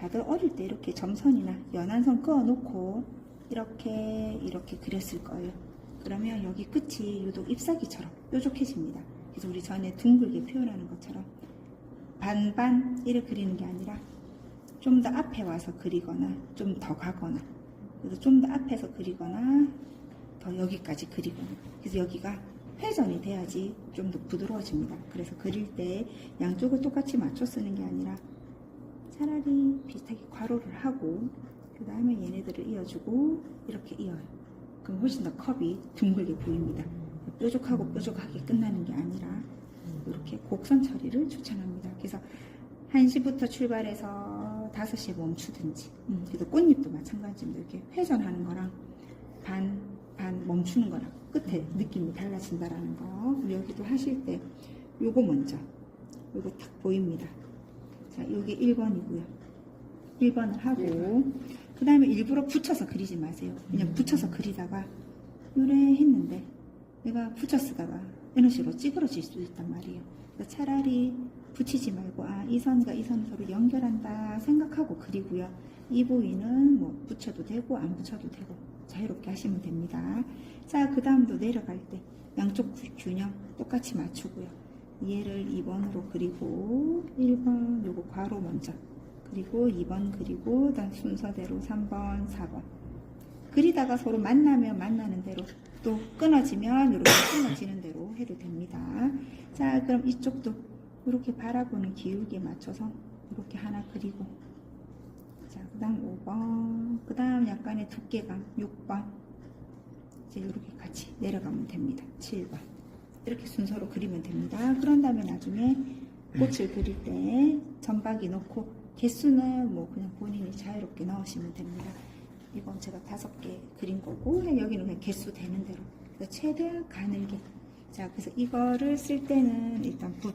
다들 어릴 때 이렇게 점선이나 연한 선 그어 놓고 이렇게 이렇게 그렸을 거예요. 그러면 여기 끝이 유독 잎사귀처럼 뾰족해집니다. 그래서 우리 전에 둥글게 표현하는 것처럼 반반 이렇게 그리는 게 아니라 좀 더 앞에 와서 그리거나 좀 더 가거나 그래서 좀 더 앞에서 그리거나 더 여기까지 그리거나 그래서 여기가 회전이 돼야지 좀 더 부드러워집니다. 그래서 그릴 때 양쪽을 똑같이 맞춰 쓰는 게 아니라 차라리 비슷하게 괄호를 하고 그 다음에 얘네들을 이어주고 이렇게 이어요. 그럼 훨씬 더 컵이 둥글게 보입니다. 뾰족하고 뾰족하게 끝나는 게 아니라 이렇게 곡선 처리를 추천합니다. 그래서 1시부터 출발해서 5시에 멈추든지 음, 그래서 꽃잎도 마찬가지입니다. 이렇게 회전하는 거랑 반, 반 멈추는 거랑 끝에 느낌이 달라진다라는 거 여기도 하실 때 요거 먼저 요거 딱 보입니다. 자, 여기 1번이고요. 1번을 하고 그 다음에 일부러 붙여서 그리지 마세요. 그냥 붙여서 그리다가 요래 했는데 내가 붙여 쓰다가 이런 식으로 찌그러질 수 있단 말이에요. 그래서 차라리 붙이지 말고 아, 이 선과 이 선을 서로 연결한다 생각하고 그리고요. 이 부위는 뭐 붙여도 되고 안 붙여도 되고 자유롭게 하시면 됩니다. 자, 그 다음도 내려갈 때 양쪽 구- 균형 똑같이 맞추고요. 얘를 2번으로 그리고 1번 요거 괄호 먼저. 그리고 2번 그리고 다음 순서대로 3번 4번. 그리다가 서로 만나면 만나는 대로 또 끊어지면 이렇게 끊어지는 대로 해도 됩니다. 자 그럼 이쪽도 이렇게 바라보는 기울기에 맞춰서 이렇게 하나 그리고. 자 그 다음 5번 그 다음 약간의 두께감 6번. 이제 이렇게 같이 내려가면 됩니다. 7번 이렇게 순서로 그리면 됩니다. 그런 다음에 나중에 꽃을 그릴 때 점박이 넣고 개수는 뭐 그냥 본인이 자유롭게 넣으시면 됩니다. 이건 제가 다섯 개 그린 거고 여기는 그냥 개수 되는 대로 그래서 최대한 가늘게 자 그래서 이거를 쓸 때는 일단 붓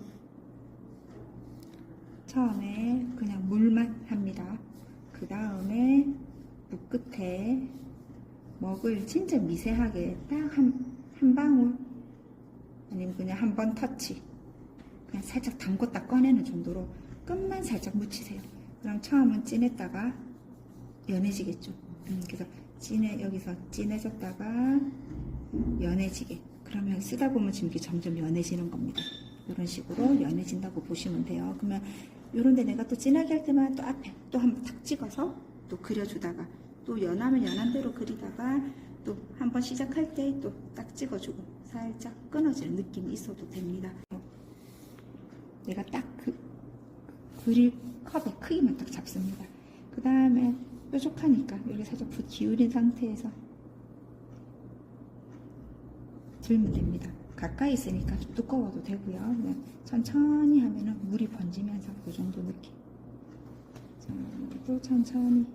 처음에 그냥 물만 합니다. 그 다음에 붓 끝에 먹을 진짜 미세하게 딱 한 한 방울 아니면 그냥 한 번 터치 그냥 살짝 담궜다 꺼내는 정도로 끝만 살짝 묻히세요. 그럼 처음은 진했다가 연해지겠죠. 음, 그래서 진해 여기서 진해졌다가 연해지게. 그러면 쓰다 보면 지금 점점 연해지는 겁니다. 이런 식으로 연해진다고 보시면 돼요. 그러면 이런데 내가 또 진하게 할 때만 또 앞에 또 한번 탁 찍어서 또 그려주다가 또 연하면 연한 대로 그리다가 또 한번 시작할 때 또 딱 찍어주고 살짝 끊어지는 느낌이 있어도 됩니다. 내가 딱 그, 그릴 컵의 크기만 딱 잡습니다. 그 다음에 뾰족하니까 여기 살짝 붓 기울인 상태에서 들면 됩니다. 가까이 있으니까 좀 두꺼워도 되고요. 그냥 천천히 하면은 물이 번지면서 그 정도 느낌. 자, 또 천천히.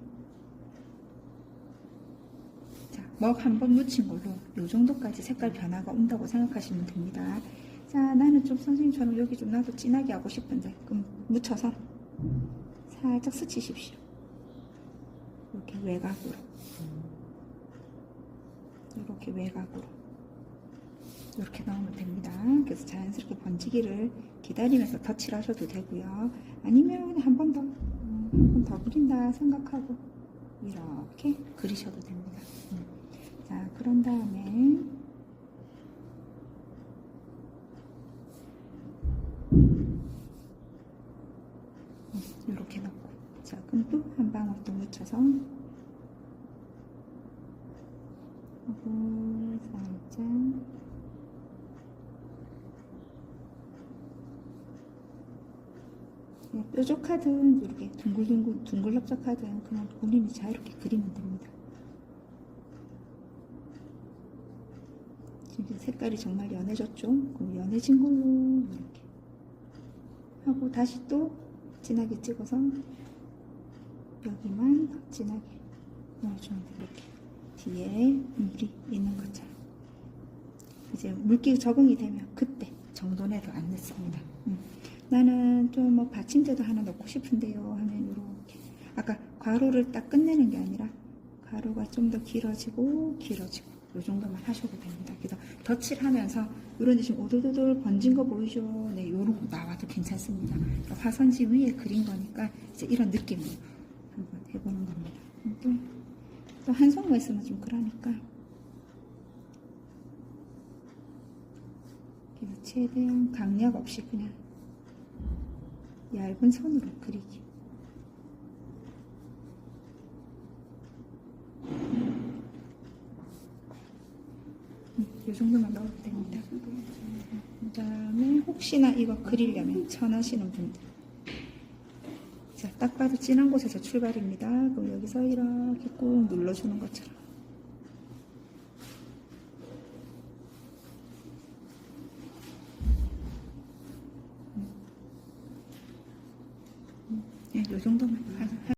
자, 먹 한 번 묻힌 걸로 이 정도까지 색깔 변화가 온다고 생각하시면 됩니다. 자, 나는 좀 선생님처럼 여기 좀 나도 진하게 하고 싶은데, 그럼 묻혀서 살짝 스치십시오. 이렇게 외곽으로. 이렇게 외곽으로. 이렇게 넣으면 됩니다. 그래서 자연스럽게 번지기를 기다리면서 터치를 하셔도 되고요. 아니면 한 번 더, 한 번 더 그린다 생각하고 이렇게 그리셔도 됩니다. 음. 자, 그런 다음에 이렇게 넣고 자 그럼 또 한 방울 또 묻혀서 하고 살짝 네, 뾰족하든 이렇게 둥글둥글 둥글럽적하든 그냥 본인이 자유롭게 그리면 됩니다. 색깔이 정말 연해졌죠? 그럼 연해진 걸로 이렇게 하고 다시 또 진하게 찍어서 여기만 더 진하게 넣어주면. 이렇게 뒤에 물이 있는 것처럼 이제 물기 적응이 되면 그때 정돈해도 안 넣습니다. 음. 나는 좀 뭐 받침대도 하나 넣고 싶은데요 하면 이렇게 아까 괄호를 딱 끝내는 게 아니라 가루가 좀 더 길어지고 길어지고 이 정도만 하셔도 됩니다. 그래서 덧칠 하면서 이런 데 지금 오돌오돌 번진 거 보이죠? 네, 요런 거 나와도 괜찮습니다. 그러니까 화선지 위에 그린 거니까 이제 이런 느낌으로 해보는 겁니다. 또, 또 한 손만 있으면 좀 그러니까. 그래서 최대한 강약 없이 그냥 얇은 손으로 그리기. 음, 이 정도만 넣어도 됩니다. 그 다음에 혹시나 이거 그리려면 천하시는 분들. 자, 딱 봐도 진한 곳에서 출발입니다. 그럼 여기서 이렇게 꾹 눌러주는 것처럼. 음. 네, 요 정도만. 아,